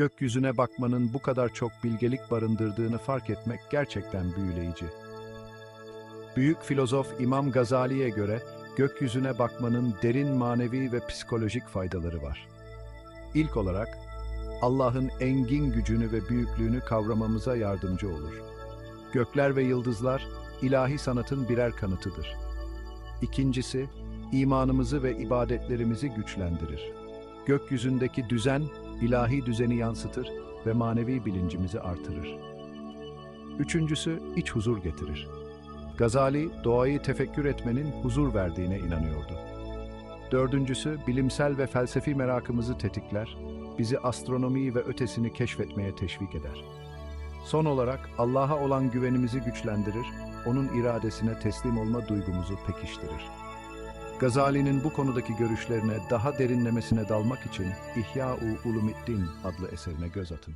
Gökyüzüne bakmanın bu kadar çok bilgelik barındırdığını fark etmek gerçekten büyüleyici. Büyük filozof İmam Gazali'ye göre gökyüzüne bakmanın derin manevi ve psikolojik faydaları var. İlk olarak Allah'ın engin gücünü ve büyüklüğünü kavramamıza yardımcı olur. Gökler ve yıldızlar ilahi sanatın birer kanıtıdır. İkincisi, imanımızı ve ibadetlerimizi güçlendirir. Gökyüzündeki düzen, ilahi düzeni yansıtır ve manevi bilincimizi artırır. Üçüncüsü, iç huzur getirir. Gazali, doğayı tefekkür etmenin huzur verdiğine inanıyordu. Dördüncüsü, bilimsel ve felsefi merakımızı tetikler, bizi astronomiyi ve ötesini keşfetmeye teşvik eder. Son olarak Allah'a olan güvenimizi güçlendirir, onun iradesine teslim olma duygumuzu pekiştirir. Gazali'nin bu konudaki görüşlerine daha derinlemesine dalmak için İhya-u Ulumiddin adlı eserine göz atın.